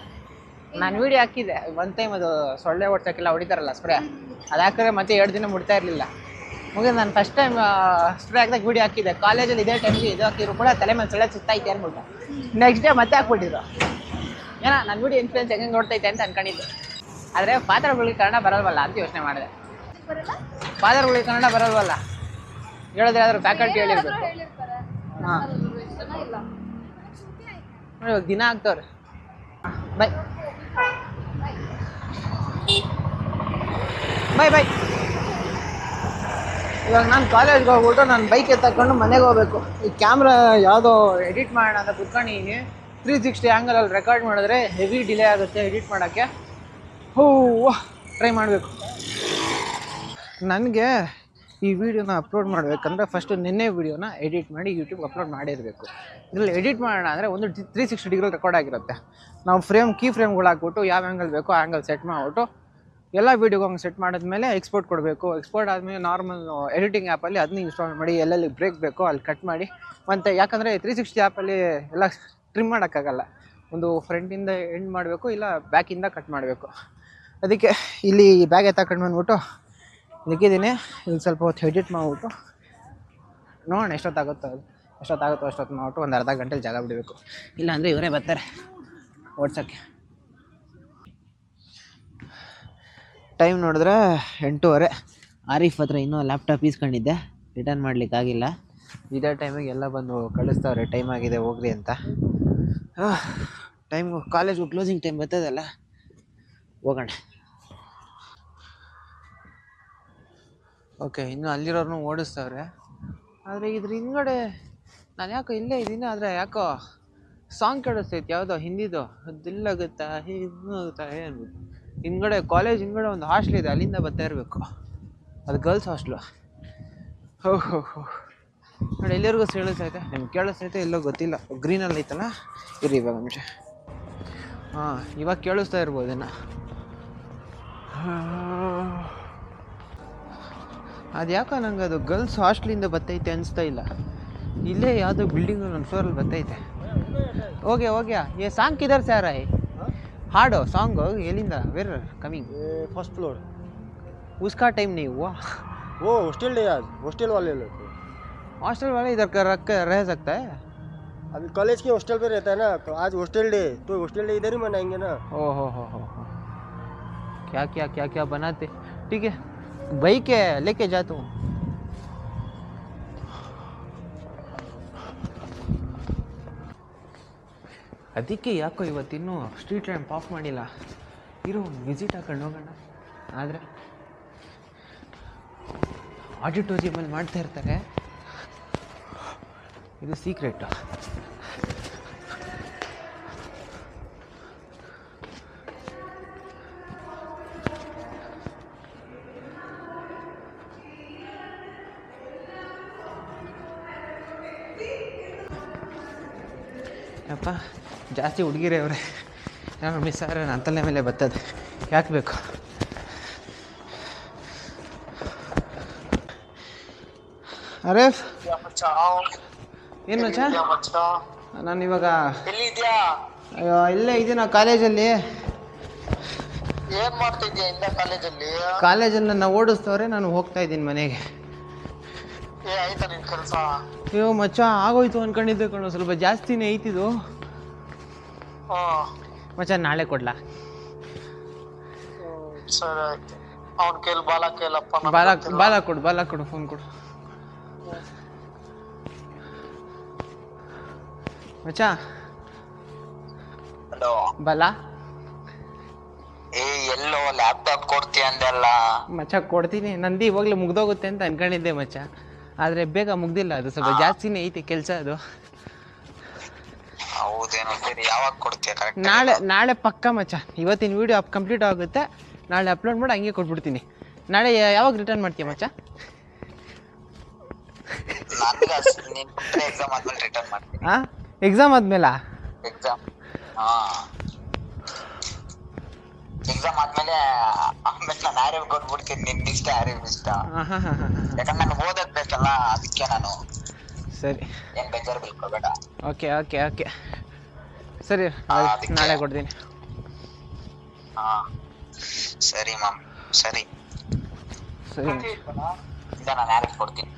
ನಾನು ವೀಡಿಯೋ ಹಾಕಿದ್ದೆ. ಒನ್ ಟೈಮ್ ಅದು ಸೊಳ್ಳೆ ಹೊಡ್ಸೋಕ್ಕೆಲ್ಲ ಹೊಡಿತಾರಲ್ಲ ಸ್ಪ್ರೇ ಅದು ಹಾಕಿದ್ರೆ ಮತ್ತೆ ಎರಡು ದಿನ ಮುಟ್ತಾ ಇರಲಿಲ್ಲ. ಮುಗಿದು ನಾನು ಫಸ್ಟ್ ಟೈಮ್ ಸ್ಪ್ರೇ ಹಾಕಿದಾಗ ವಿಡಿಯೋ ಹಾಕಿದ್ದೆ ಕಾಲೇಜಲ್ಲಿ ಇದೇ ಟೈಮ್ಗೆ ಇದು ಹಾಕಿದ್ರು ಕೂಡ ತಲೆ ಮೇಲೆ ಸೊಳ್ಳೆ ಸುತ್ತೈತೆ ಅಂದ್ಬಿಟ್ಟು. ನೆಕ್ಸ್ಟ್ ಡೇ ಮತ್ತೆ ಹಾಕ್ಬಿಟ್ಟಿದ್ರು. ಏನೋ ನನ್ನ ವಿಡಿಯೋ ಇನ್ಫ್ಲೂಯೆನ್ಸ್ ಹೆಂಗೆ ನೋಡ್ತೈತೆ ಅಂತ ಅನ್ಕೊಂಡಿದ್ದು. ಆದರೆ ಪಾತ್ರಗಳಿಗೆ ಕನ್ನಡ ಬರಲ್ವಲ್ಲ ಅಂತ ಯೋಚನೆ ಮಾಡಿದೆ. ಪಾತ್ರಗಳಿಗೆ ಕನ್ನಡ ಬರಲ್ವಲ್ಲ? ಹೇಳಿದ್ರೆ ಆದ್ರೂ ಫ್ಯಾಕಲ್ಟಿ ಹೇಳಿರ್ಬೇಕು. ಹಾಂ. ಇವಾಗ ದಿನ ಆಗ್ತವ್ರೆ. ಬಾಯ್ ಬಾಯ್ ಬಾಯ್ ಇವಾಗ ನಾನು ಕಾಲೇಜ್ಗೆ ಹೋಗ್ಬಿಟ್ಟು ನಾನು ಬೈಕ್ ಎತ್ತಕೊಂಡು ಮನೆಗೆ ಹೋಗ್ಬೇಕು. ಈ ಕ್ಯಾಮ್ರಾ ಯಾವುದೋ ಎಡಿಟ್ ಮಾಡೋಣ ಅಂತ ಕುತ್ಕೊಂಡಿದ್ದೀನಿ ತ್ರೀ ಸಿಕ್ಸ್ಟಿ ಆ್ಯಂಗಲಲ್ಲಿ ರೆಕಾರ್ಡ್ ಮಾಡಿದ್ರೆ ಹೆವಿ ಡಿಲೇ ಆಗುತ್ತೆ ಎಡಿಟ್ ಮಾಡೋಕ್ಕೆ. ಹೂ ಟ್ರೈ ಮಾಡಬೇಕು. ನನಗೆ ಈ ವಿಡಿಯೋನ ಅಪ್ಲೋಡ್ ಮಾಡಬೇಕಂದ್ರೆ ಫಸ್ಟು ನಿನ್ನೆ ವಿಡಿಯೋನ ಎಡಿಟ್ ಮಾಡಿ ಯೂಟ್ಯೂಬ್ ಅಪ್ಲೋಡ್ ಮಾಡಿರಬೇಕು. ಇದರಲ್ಲಿ ಎಡಿಟ್ ಮಾಡೋಣ ಅಂದರೆ ಒಂದು ತ್ರೀ ಸಿಕ್ಸ್ಟಿ ಡಿಗ್ರಿ ರೆಕಾರ್ಡ್ ಆಗಿರುತ್ತೆ. ನಾವು ಫ್ರೇಮ್ ಕೀ ಫ್ರೇಮ್ಗಳು ಹಾಕ್ಬಿಟ್ಟು ಯಾವ ಆ್ಯಂಗಲ್ ಬೇಕೋ ಆ್ಯಂಗಲ್ ಸೆಟ್ ಮಾಡಿಬಿಟ್ಟು ಎಲ್ಲ ವೀಡಿಯೋಗೆ ಹಂಗೆ ಸೆಟ್ ಮಾಡಿದ್ಮೇಲೆ ಎಕ್ಸ್ಪೋರ್ಟ್ ಕೊಡಬೇಕು. ಎಕ್ಸ್ಪೋರ್ಟ್ ಆದಮೇಲೆ ನಾರ್ಮಲ್ ಎಡಿಟಿಂಗ್ ಆ್ಯಪಲ್ಲಿ ಅದನ್ನ ಇನ್ಸ್ಟಾಲ್ ಮಾಡಿ, ಎಲ್ಲೆಲ್ಲಿ ಬ್ರೇಕ್ ಬೇಕೋ ಅಲ್ಲಿ ಕಟ್ ಮಾಡಿ. ಮತ್ತು ಯಾಕಂದರೆ ತ್ರೀ ಸಿಕ್ಸ್ಟಿ ಆ್ಯಪಲ್ಲಿ ಎಲ್ಲ ಟ್ರಿಮ್ ಮಾಡೋಕ್ಕಾಗಲ್ಲ. ಒಂದು ಫ್ರಂಟಿಂದ ಎಂಡ್ ಮಾಡಬೇಕು, ಇಲ್ಲ ಬ್ಯಾಕಿಂದ ಕಟ್ ಮಾಡಬೇಕು. ಅದಕ್ಕೆ ಇಲ್ಲಿ ಬ್ಯಾಗ್ ಎತ್ತಾಕೊಂಡು ಬಂದ್ಬಿಟ್ಟು ನಿಕ್ಕಿದ್ದೀನಿ. ಇಲ್ಲಿ ಸ್ವಲ್ಪ ಹೊತ್ತು ಎಡಿಟ್ ಮಾಡಿಬಿಟ್ಟು ನೋಡೋಣ ಎಷ್ಟೊತ್ತಾಗುತ್ತೋ ಅದು. ಎಷ್ಟೊತ್ತಾಗುತ್ತೋ ಅಷ್ಟೊತ್ತು ಮಾಡ್ಬಿಟ್ಟು ಒಂದು ಅರ್ಧ ಗಂಟೆಲಿ ಜಾಗ ಬಿಡಬೇಕು. ಇಲ್ಲಾಂದರೆ ಇವರೇ ಬರ್ತಾರೆ. ಓಡ್ಸೋಕ್ಕೆ ಟೈಮ್ ನೋಡಿದ್ರೆ ಎಂಟೂವರೆ ಆರೀಫ್ ಹತ್ರ ಇನ್ನೂ ಲ್ಯಾಪ್ಟಾಪ್ ಈಸ್ಕೊಂಡಿದ್ದೆ. ರಿಟರ್ನ್ ಮಾಡಲಿಕ್ಕಾಗಿಲ್ಲ ಇದೇ ಟೈಮಿಗೆ ಎಲ್ಲ ಬಂದು ಕಳಿಸ್ತಾವ್ರೆ. ಟೈಮ್ ಆಗಿದೆ, ಹೋಗ್ರಿ ಅಂತ. ಟೈಮು ಕಾಲೇಜು ಕ್ಲೋಸಿಂಗ್ ಟೈಮ್ ಬರ್ತದಲ್ಲ? ಹೋಗೋಣ. ಓಕೆ ಇನ್ನು ಅಲ್ಲಿರೋರ್ನು ಓಡಿಸ್ತವ್ರೆ. ಆದರೆ ಇದ್ರ ಹಿಂದ್ಗಡೆ ನಾನು ಯಾಕೋ ಇಲ್ಲೇ ಇದ್ದೀನಿ, ಆದರೆ ಯಾಕೋ ಸಾಂಗ್ ಕೇಳಿಸ್ತೈತೆ, ಯಾವುದೋ ಹಿಂದಿದು. ದಿಲ್ಲಾಗುತ್ತಾ ಇದು ಆಗುತ್ತಾ ಹೇ ಅನ್ಬಿಟ್ಟು ಹಿಂದ್ಗಡೆ ಕಾಲೇಜ್ ಹಿಂದ್ಗಡೆ ಒಂದು ಹಾಸ್ಟ್ಲ್ ಇದೆ, ಅಲ್ಲಿಂದ ಬರ್ತಾ ಇರಬೇಕು. ಅದು ಗರ್ಲ್ಸ್ ಹಾಸ್ಟ್ಲು ಹೋ ಹೋ ನೋಡಿ ಎಲ್ಲರಿಗೂ ಸೇಳಿಸೈತೆ ನಿಮ್ಗೆ ಕೇಳಿಸ್ತೈತೆ ಎಲ್ಲೋ ಗೊತ್ತಿಲ್ಲ. ಗ್ರೀನಲ್ಲಿ ಐತಲ್ಲ? ಇರಿ ಇವಾಗ ನಿಮಿಷ. ಹಾಂ, ಇವಾಗ ಕೇಳಿಸ್ತಾ ಇರ್ಬೋದೇನ ಅದು ಯಾಕೋ ನಂಗೆ ಅದು ಗರ್ಲ್ಸ್ ಹಾಸ್ಟ್ಲಿಂದ ಬರ್ತೈತೆ ಅನಿಸ್ತಾ ಇಲ್ಲ. ಇಲ್ಲೇ ಯಾವುದೋ ಬಿಲ್ಡಿಂಗ್ ನನ್ನ ಫ್ಲೋರಲ್ಲಿ ಬರ್ತೈತೆ. ಓಕೆ ಓಕೆ ಏ, ಸಾಂಗ್ ಕಿದರ್ ಸರ್ ಆಯ್ ಹಾಡು ಸಾಂಗು ಎಲ್ಲಿಂದ ವೇರ್ ಕಮಿಂಗ್ फर्स्ट फ्लोर उसका टाइम नहीं हुआ वो हॉस्टल डे आज हॉस्टल वाले लोग को। हॉस्टल वाले इधर कर रख कर रह सकता है अभी कॉलेज के हॉस्टल पे रहता है ना तो आज हॉस्टल डे तो हॉस्टल डे इधर ही मनाएंगे ना ओ हो हो हो हो क्या क्या क्या क्या बनाते ठीक है भाई के लेके जाता हूँ ಅದಕ್ಕೆ ಯಾಕೋ ಇವತ್ತಿನ್ನೂ ಸ್ಟ್ರೀಟ್ ಲ್ಯಾಂಪ್ ಆಫ್ ಮಾಡಿಲ್ಲ. ಇರೋ ವಿಸಿಟ್ ಹಾಕೊಂಡು ಹೋಗೋಣ. ಆದರೆ ಆಡಿಟೋರಿಯಮಲ್ಲಿ ಮಾಡ್ತಾ ಇರ್ತಾರೆ. ಇದು ಸೀಕ್ರೆಟ್ಟು ಜಾಸ್ತಿ ಹುಡುಗಿರೇ ಅವರೇ ನಾನು ಮಿಸ್ ಆದರೆ ನನ್ನ ತಲೆ ಮೇಲೆ ಬರ್ತದೆ. ಯಾಕೆ ಬೇಕು? ಅರೆ ಏನು ಮಚ್ಚ? ನಾನು ಇವಾಗ ಅಯ್ಯೋ, ಇಲ್ಲೇ ಇದೀನ ಕಾಲೇಜಲ್ಲಿ. ಏನು ಮಾಡ್ತಿದ್ಯಾ ಇಂದ ಕಾಲೇಜಲ್ಲಿ? ಕಾಲೇಜನ್ನು ನಾನು ಓಡಿಸ್ತವ್ರೆ ನಾನು ಹೋಗ್ತಾ ಇದ್ದೀನಿ ಮನೆಗೆ. ಏ ಆಯ್ತಾ ನಿನ್ ಕೆಲಸ? ಅಯ್ಯೋ ಮಚ್ಚ ಆಗೋಯ್ತು ಅನ್ಕೊಂಡಿದ್ದೆ ಕಣೋ ಸ್ವಲ್ಪ ಜಾಸ್ತಿನೇ ಐತಿದು. ಮಚ್ಚ ನಾಳೆ ಕೊಡ್ಲಾ? ಸರಿ ಆಯ್ತು. ಅವ್ನ್ ಕೇಳ್ ಬಾಲ ಕೇಳಪ್ಪ ಬಾಲ. ಬಾಲ ಕೊಡು ಬಾಲ ಕೊಡು ಫೋನ್ ಕೊಡು. ಮಚ್ಚ ಹಲೋ ಬಾಲ? ಏ ಎಲ್ಲೋ ಲ್ಯಾಪ್ಟಾಪ್ ಕೊಡ್ತೀಯ ಅಂದಲ್ಲ. ಮಚ್ಚ ಕೊಡ್ತೀನಿ. ನಂದು ಇವಾಗಲೇ ಮುಗ್ದೋಗುತ್ತೆ ಅಂತ ಅನ್ಕೊಂಡಿದ್ದೆ ಮಚ್ಚ. ಆದರೆ ಬೇಗ ಮುಗ್ದಿಲ್ಲ ಅದು ಸ್ವಲ್ಪ ಜಾಸ್ತಿನೇ ಐತೆ ಕೆಲಸ ಅದು. ಹೌದೇನೋ ಸರಿ ಯಾವಾಗ ಕೊಡ್ತೀಯ ಕರೆಕ್ಟ್ ನಾಳೆ ನಾಳೆ ಪಕ್ಕ ಮಚ್ಚ. ಇವತ್ತಿನ ವಿಡಿಯೋ ಅಪ್ ಕಂಪ್ಲೀಟ್ ಆಗುತ್ತೆ. ನಾಳೆ ಅಪ್ಲೋಡ್ ಮಾಡಿ ಹಂಗೆ ಕೊಟ್ಬಿಡ್ತೀನಿ. ನಾಳೆ ಯಾ- ಯಾವಾಗ ರಿಟರ್ನ್ ಮಾಡ್ತೀಯ ಮಚ್ಚ? ನನ್ಗ ನೀನ್ ಎಕ್ಸಾಮ್ ಆದ್ಮೇಲೆ ರಿಟರ್ನ್ ಮಾಡ್ತೀನಿ. ಹಾಂ ಎಕ್ಸಾಮ್ ಆದ್ಮೇಲಾ? ಎಕ್ಸಾಮ್ ಹಾ. ಎಕ್ಸಾಮ್ ಆದ್ಮೇಲೆ ಆಮೇಲೆ ನಾನು ಆರ್ಯವ್ ಕೊಟ್ಬಿಡ್ತೀನಿ ನಿನ್ ಇಷ್ಟ. ಆರ್ಯವ್ ಇಷ್ಟ ಹಾಂ ಹಾಂ ಹಾಂ ಹಾಂ ಯಾಕಂದ್ರೆ ನಾನು ಓದೋದ್ ಬೇಕಲ್ಲ ಅದಕ್ಕೆ ನಾನು ಸರಿ. Okay okay okay. ಸರಿ ನಾಳೆ ಕೊಡ್ತೀನಿ. ಸರಿ ಮ್ಯಾಮ್ ಸರಿ. ಸರಿ. ನಾನು ಯಾರಿಗೆ ಕೊಡ್ತೀನಿ.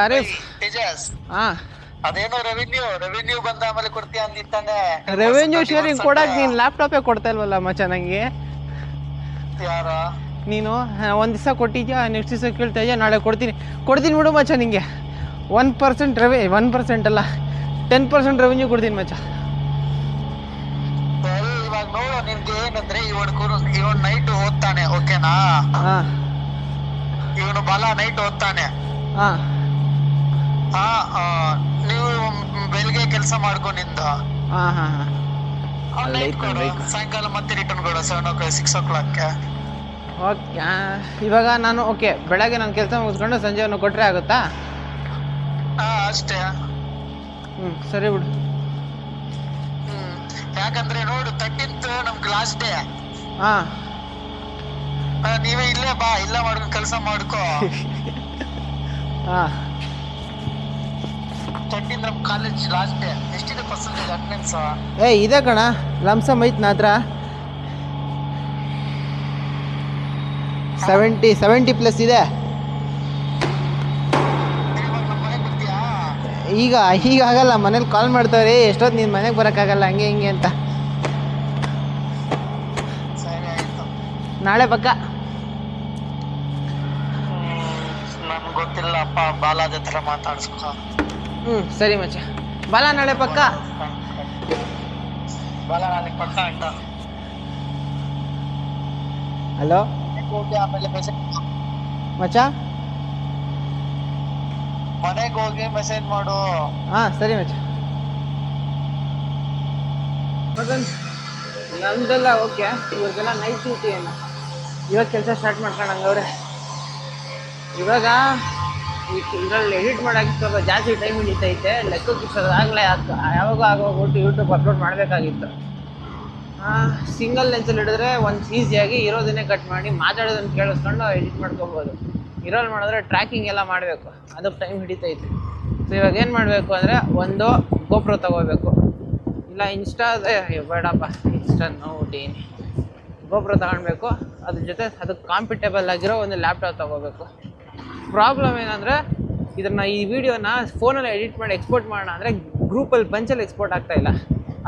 ಆರಿಫ್. ತೇಜಸ್. ಹಾ. ಅದೇನೋ ರೆವೆನ್ಯೂ ರೆವೆನ್ಯೂ ಬಂದ ಆಮೇಲೆ ಕೊಡ್ತೀಯ ಅಂದಿತ್ತಾನೆ ರೆವೆನ್ಯೂ ಶೇರಿಂಗ್ ಕೊಡಕ್ ನೀನು ಲ್ಯಾಪ್ಟಾಪೇ ಕೊಡ್ತಾ ಇಲ್ವಲ್ಲ ಮಚ್ಚ ನಂಗೆ ಯಾರ? ನೀನು ಒಂದು ದಿವಸ ಕೊಟ್ಟಿದ್ಯಾ ನೆಕ್ಸ್ಟ್ ದಿವಸ ಕೇಳ್ತಾ ಇದೆಯಾ ನಾಳೆ ಕೊಡ್ತೀನಿ. ಕೊಡ್ತೀನಿ ಬಿಡು ಮಚ್ಚ ನಿಮಗೆ ಒನ್ ಪರ್ಸೆಂಟ್ ರೆವೆ ಒನ್ ಪರ್ಸೆಂಟ್ ಅಲ್ಲ ಟೆನ್ ಪರ್ಸೆಂಟ್ ರೆವೆನ್ಯೂ ಕೊಡ್ತೀನಿ ಮಚ್ಚ. ಇವಾಗ ನೋಡು ನಿನ್ಗೆ ಏನಂದ್ರೆ ಇವನ್ ಕುರು ಇವನ್ ನೈಟ್ ಓದ್ತಾನೆ ಓಕೆನಾ ಇವನು ಬಾಲ ನೈಟ್ ಓದ್ತಾನೆ. ನೀವು ಬೆಳಿಗ್ಗೆ ಕೆಲಸ ಮಾಡ್ಕೊಂಡಿಂದ. ಸಾಯಂಕಾಲ ಮತ್ತೆ ರಿಟರ್ನ್ ಕೊಡು ಸೆವೆನ್ ಓ ಕ್ಲಾಕ್ ಸಿಕ್ಸ್ ಓ ಕ್ಲಾಕ್ಗೆ ಓಕೆ ಇವಾಗ ನಾನು ಓಕೆ ಬೆಳಗ್ಗೆ ನಾನು ಕೆಲಸ ಮುಗಿಸ್ಕೊಂಡು ಸಂಜೆ ಅವನು ಕೊಟ್ಟರೆ ಆಗುತ್ತಾ? ಹಾ ಅಷ್ಟೇ. ಹ್ಞೂ ಸರಿ ಬಿಡು. ಹ್ಮ್ ಯಾಕಂದ್ರೆ ನೋಡು ತರ್ಟೀನ್ತ್ ನಮ್ ಲಾಸ್ಟ್ ಡೇ ಹಾಂ ನೀವೇ ಇಲ್ಲೇ ಬಾ ಇಲ್ಲ ಮಾಡ್ಕೊಂಡು ಕೆಲಸ ಮಾಡ್ಕೋ. ಹಾಂ ತರ್ಟೀನ್ ನಮ್ಮ ಕಾಲೇಜ್ ಲಾಸ್ಟ್ ಡೇ ಎಷ್ಟಿದೆ ಪರ್ಸೆಂಟೇಜ್ ಅಟೆಂಡೆನ್ಸ್ ಏ ಇದೆ ಕಣ ಲಮ್ಸಮ್ ಐತ್ ನಾ ಹತ್ರ ಸೆವೆಂಟಿ ಸೆವೆಂಟಿ ಪ್ಲಸ್ ಇದೆ. ಈಗ ಈಗ ಆಗಲ್ಲ ಮನೇಲಿ ಕಾಲ್ ಮಾಡ್ತಾರೆ ಎಷ್ಟೊತ್ತು ನೀನು ಮನೆಗೆ ಬರೋಕ್ಕಾಗಲ್ಲ ಹಂಗೆ ಹಿಂಗೆ ಅಂತ. ನಾಳೆ ಪಕ್ಕ. ಗೊತ್ತಿಲ್ಲಪ್ಪ ಬಾಲಾಜ್ ಹತ್ರ ಮಾತಾಡ್ಸ್ಕೊ. ಹ್ಞೂ ಸರಿ ಮಚ್ಚ. ಬಾಲ ನಾಳೆ ಪಕ್ಕ. ಬಾಲ ನನಗೆ ಪಕ್ಕ ಅಣ್ಣ ಹಲೋ ಹೋಗಿ ಆಮೇಲೆ ಮೆಸೇಜ್ ಮಚ್ಚ? ಮನೆಗೆ ಹೋಗಿ ಮೆಸೇಜ್ ಮಾಡು. ಹಾ ಸರಿ ಮಚ್ಚ. ನಮ್ದೆಲ್ಲ ಓಕೆ. ಇವ್ರಿಗೆಲ್ಲ ನೈಟ್ ಡ್ಯೂಟಿ ಏನು? ಇವಾಗ ಕೆಲಸ ಸ್ಟಾರ್ಟ್ ಮಾಡ್ಕೊಂಡಂಗವ್ರೆ ಇವಾಗ ಇದರಲ್ಲಿ ಎಡಿಟ್ ಮಾಡೋಕ್ಕೆ ಸ್ವಲ್ಪ ಜಾಸ್ತಿ ಟೈಮ್ ಹಿಡಿತೈತೆ. ಲೆಕ್ಕಕ್ಕೆ ಆಗಲೇ ಯಾವಾಗ ಆಗೋಗ್ಬಿಟ್ಟು ಯೂಟ್ಯೂಬ್ ಅಪ್ಲೋಡ್ ಮಾಡಬೇಕಾಗಿತ್ತು. ಸಿಂಗಲ್ ಲೆನ್ಸಲ್ಲಿ ಹಿಡಿದ್ರೆ ಒಂದು ಈಸಿಯಾಗಿ ಇರೋದನ್ನೇ ಕಟ್ ಮಾಡಿ ಮಾತಾಡೋದನ್ನು ಕೇಳಿಸ್ಕೊಂಡು ಎಡಿಟ್ ಮಾಡ್ಕೊಬೋದು. ಇರೋಲ್ಲಿ ಮಾಡಿದ್ರೆ ಟ್ರ್ಯಾಕಿಂಗ್ ಎಲ್ಲ ಮಾಡಬೇಕು. ಅದಕ್ಕೆ ಟೈಮ್ ಹಿಡಿತೈತೆ. ಸೊ ಇವಾಗ ಏನು ಮಾಡಬೇಕು ಅಂದರೆ ಒಂದು ಗೋಪ್ರೋ ತಗೋಬೇಕು. ಇಲ್ಲ ಇನ್ಸ್ಟಾ ಬೇಡಪ್ಪ. ಇನ್ಸ್ಟಾ ನೋಡೀನಿ ಗೋಪ್ರೋ ತಗೊಳ್ಬೇಕು ಅದ್ರ ಜೊತೆ ಅದಕ್ಕೆ ಕಾಂಪಿಟೇಬಲ್ ಆಗಿರೋ ಒಂದು ಲ್ಯಾಪ್ಟಾಪ್ ತಗೋಬೇಕು. ಪ್ರಾಬ್ಲಮ್ ಏನಂದರೆ ಇದನ್ನು ಈ ವಿಡಿಯೋನ ಫೋನಲ್ಲಿ ಎಡಿಟ್ ಮಾಡಿ ಎಕ್ಸ್ಪೋರ್ಟ್ ಮಾಡೋಣ ಅಂದರೆ ಗ್ರೂಪಲ್ಲಿ ಬಂಚಲ್ಲಿ ಎಕ್ಸ್ಪೋರ್ಟ್ ಆಗ್ತಾಯಿಲ್ಲ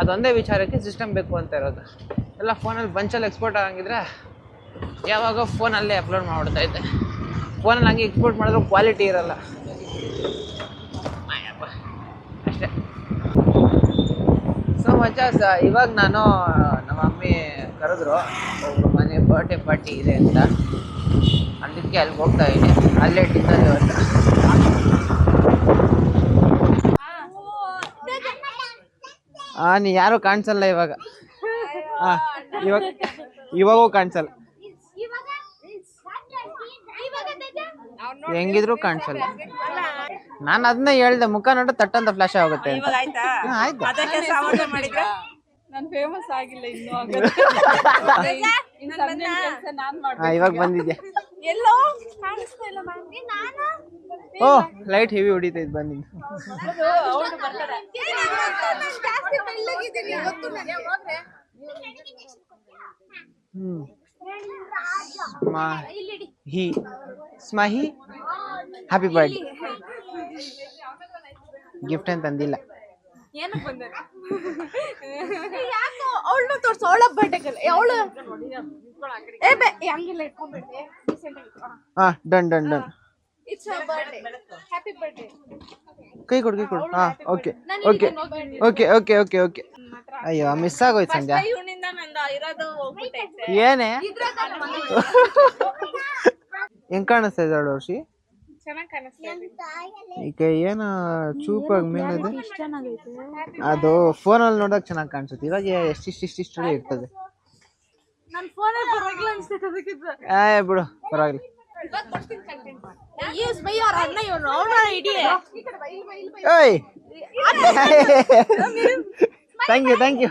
ಅದೊಂದೇ ವಿಚಾರಕ್ಕೆ ಸಿಸ್ಟಮ್ ಬೇಕು ಅಂತ ಇರೋದು. ಎಲ್ಲ ಫೋನಲ್ಲಿ ಬಂಚಲ್ಲಿ ಎಕ್ಸ್ಪೋರ್ಟ್ ಆಗಂಗಿದ್ರೆ ಯಾವಾಗ ಫೋನಲ್ಲೇ ಅಪ್ಲೋಡ್ ಮಾಡ್ಬಿಡ್ತಾ ಇದ್ದೆ. ಫೋನಲ್ಲಿ ಹಂಗೆ ಎಕ್ಸ್ಪೋರ್ಟ್ ಮಾಡಿದ್ರೆ ಕ್ವಾಲಿಟಿ ಇರಲ್ಲ. ಅಷ್ಟೇ. ಸೊ ಮಚಾಸ್ ಇವಾಗ ನಾನು, ನಮ್ಮ ಮಮ್ಮಿ ಕರೆದ್ರು ಒಬ್ಬರು ಮನೆ ಬರ್ಡೇ ಪಾರ್ಟಿ ಇದೆ ಅಂತ. ಅದಕ್ಕೆ ಅಲ್ಲಿಗೆ ಹೋಗ್ತಾ ಇದ್ದೀನಿ ಅಲ್ಲೇ ಡಿನ್ನರ್ ಇವತ್ತು ಆ ನೀ ಯಾರು ಕಾಣಿಸಲ್ಲ ಇವಾಗ. ಆ ಇವಾಗ ಇವಾಗೂ ಕಾಣಿಸಲ್ಲ. ಹೆಂಗಿದ್ರು ಕಾಣಿಸಲ್ಲ. ನಾನು ಅದನ್ನೇ ಹೇಳ್ದೆ ಮುಖ ನೋಡ ತಟ್ಟಂತ ಫ್ಲಾಶ್ ಆಗುತ್ತೆ ಅಂತ. ಹಾ, ಆಯ್ತು. ನಾನು ಫೇಮಸ್ ಆಗಿಲ್ಲ ಇನ್ನೂ ಆಗೋದು ಇನ್ನು ಸಣ್ಣ ಕೆಲಸ ನಾನ್ ಹಾ ಇವಾಗ ಬಂದಿದ್ಯಾ? ಎಲ್ಲೋ? ಕಾಣಿಸ್ತಾ ಇಲ್ಲ ಓ ಲೈಟ್ ಹೆವಿ ಹೊಡಿತೈತೆ ಬನ್ನಿ. ಹ್ಮ್. ಹಿ. ಸ್ಮಹಿ ಹ್ಯಾಪಿ ಬರ್ಡೇ ಗಿಫ್ಟ್ ಅಂತ ತಂದಿಲ್ಲ. ಅವಳನ್ನ ತೋರ್ಸು ಅವಳ ಬರ್ಡೇಗಲ್ಲ ಅವಳು ಏ ಬೇ ಹಂಗಿಲ್ಲ ಇಟ್ಕೊಂಡ್ಬಿಟ್ಟೆ done done done it's happy ಕೈ ಕೊಡು ಕೈ ಕೊಡು. ಹಾ okay okay okay okay okay okay ಅಯ್ಯೋ ಮಿಸ್ ಆಗೋಯ್ತು ಸಂಧ್ಯಾ. ಏನೇ? ಹೆಂಗ್ ಕಾಣಿಸ್ತಾ ಇದ್ದಾಳು ವರ್ಷಿ ಈಗ ಏನ ಚೂಪಾಗಿ ಮೇಲಿದೆ? ಅದು ಫೋನಲ್ಲಿ ನೋಡಕ್ ಚೆನ್ನಾಗಿ ಕಾಣಿಸುತ್ತೆ. ಇವಾಗ ಎಷ್ಟಿಷ್ಟು ಇಷ್ಟಿಷ್ಟರಲ್ಲೇ ಇರ್ತದೆ. ನನ್ನ ಇರ್ತದೆ ಬಿಡು ಪರವಾಗಿಲ್ಲ. ಏಯ್. ಥ್ಯಾಂಕ್ ಯು ಥ್ಯಾಂಕ್ ಯು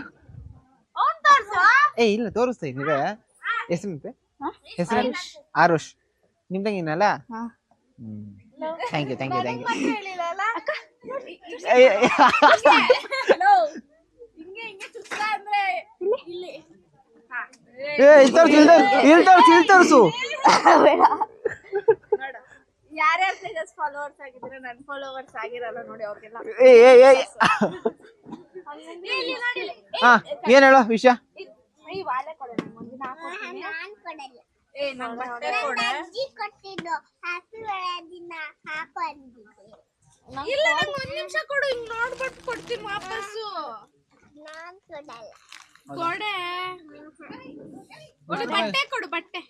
ಏಯ್ ತೋರ್ಸು ಏ ಇಲ್ಲ ತೋರಿಸ್ತಾ ಇದ್ದೀರ ಹೆಸರು ಹೆಸರು Arush. ನಿಮ್ದಂಗಿನಲ್ಲ thank you thank you thank you ಇಲ್ಲಿ. ತೋರ್ಸು ಇಲ್ಲಿ ತೋರ್ಸು ಇಲ್ಲಿ ತೋರ್ಸು ಇಲ್ಲಿ ತೋರ್ಸು. ಯಾರ್ಯಾರ ತೇಜಸ್ ಫಾಲೋವರ್ಸ್ ಆಗಿದ್ರೆ ನನ್ ಫಾಲೋವರ್ಸ್ ಆಗಿರಲ್ಲ ನೋಡಿ ಅವ್ರಿಗೆಲ್ಲ. ಏ ಏ ಏ. ಏ. ಏ, ಹಾ ಏನ್ ಹೇಳೋ ವಿಷಯ? ಈ ವಾಲೆ ಕೊಡೆ ನಂಗೆ ಒಂದಿನ ಹಾಕ್ಕೊಡ್ತೀನಿ. ಏ ನನ್ ಬಟ್ಟೆ ಕೊಡೆ ಇಲ್ಲ ನಂಗೆ ಒಂದ್ ನಿಮಿಷ ಕೊಡು ಹಿಂಗ್ ನೋಡ್ಬಿಟ್ಟು ಕೊಡ್ತೀನಿ ವಾಪಸ್ಸು. ಕೊಡೆ. ಕೊಡು, ಬಟ್ಟೆ ಕೊಡು ಬಟ್ಟೆ.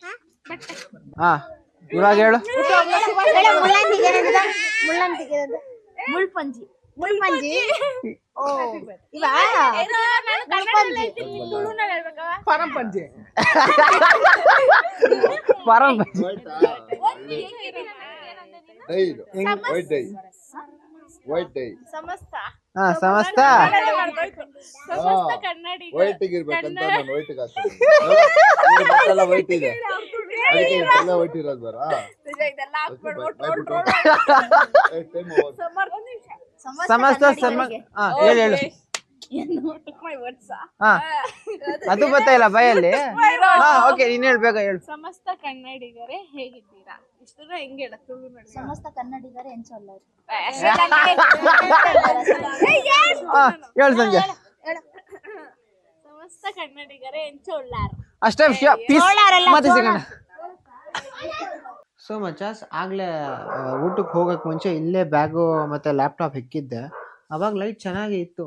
ಬಟ್ಟೆ. ಹಾ. ಇವಾಗ ಹೇಳು. ಮುಳ್ಪಂಜಿ. ಮುಳ್ಪಂಜಿ? ಓ ಇವ? ವೈಟ್ ಡೈ ವೈಟ್ ಡೈ ಸಮಸ್ತ. ಹಾ ಸಮಸ್ತ. ವೈಟ್ ಇರ್ಬೇಕಂತ ವೈಟ್ ವೈಟ್ ಇದೆ. ಅದಕ್ಕೆ ಬರ ಸಮರ್ಥ ಒಂದ್ ನಿಮಿಷ ಸಮಸ್ತ ಸಮ ಹಾ ಹೇಳು ಹೇಳು ಅದು ಗೊತ್ತಾಯಿಲ್ಲ ಬೈಯಲ್ಲಿ ಹಾ ಓಕೆ ನೀನ್ ಹೇಳ್ಬೇಕ ಹೇಳು ಸಮಸ್ತ ಕನ್ನಡಿಗರೇ ಹೇಗಿದ್ದೀರಾ ಇಷ್ಟು ಹೆಂಗೆ ಹೇಳ ತುಳು ನೋಡಿ ಸಮಸ್ತ ಕನ್ನಡಿಗರೇ ಎಂಚೊಲ್ಲರು ಹೇಳು ಸಂಜೆ ಸಮಸ್ತ ಕನ್ನಡಿಗರೇ ಎಂಚೊಳ್ಳಾರ್ ಅಷ್ಟೇ ವಿಷಯ ಪೀಸ್ ಮತ್ತೆ ಸಿಗೋಣ. ಸೊ ಮಚಾಸ್ ಆಗ್ಲೇ ಊಟಕ್ಕೆ ಹೋಗಕ್ಕೆ ಮುಂಚೆ ಇಲ್ಲೇ ಬ್ಯಾಗು ಮತ್ತೆ ಲ್ಯಾಪ್ಟಾಪ್ ಹೆಕ್ಕಿದ್ದೆ. ಅವಾಗ ಲೈಟ್ ಚೆನ್ನಾಗೇ ಇತ್ತು.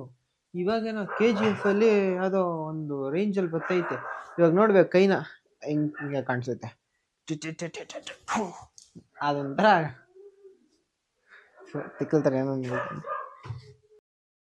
ಇವಾಗೇನೋ ಕೆ ಜಿ ಎಫ್ ಅಲ್ಲಿ ಯಾವುದೋ ಒಂದು ರೇಂಜಲ್ಲಿ ಬರ್ತೈತೆ ಇವಾಗ ನೋಡ್ಬೇಕು ಕೈನ ಹಿಂಗೆ ಹಿಂಗೆ ಕಾಣಿಸುತ್ತೆ. ಅದೊಂಥರ. ತಿಕ್ಕಲ್ತಾರೆ ಏನೋ ಒಂದು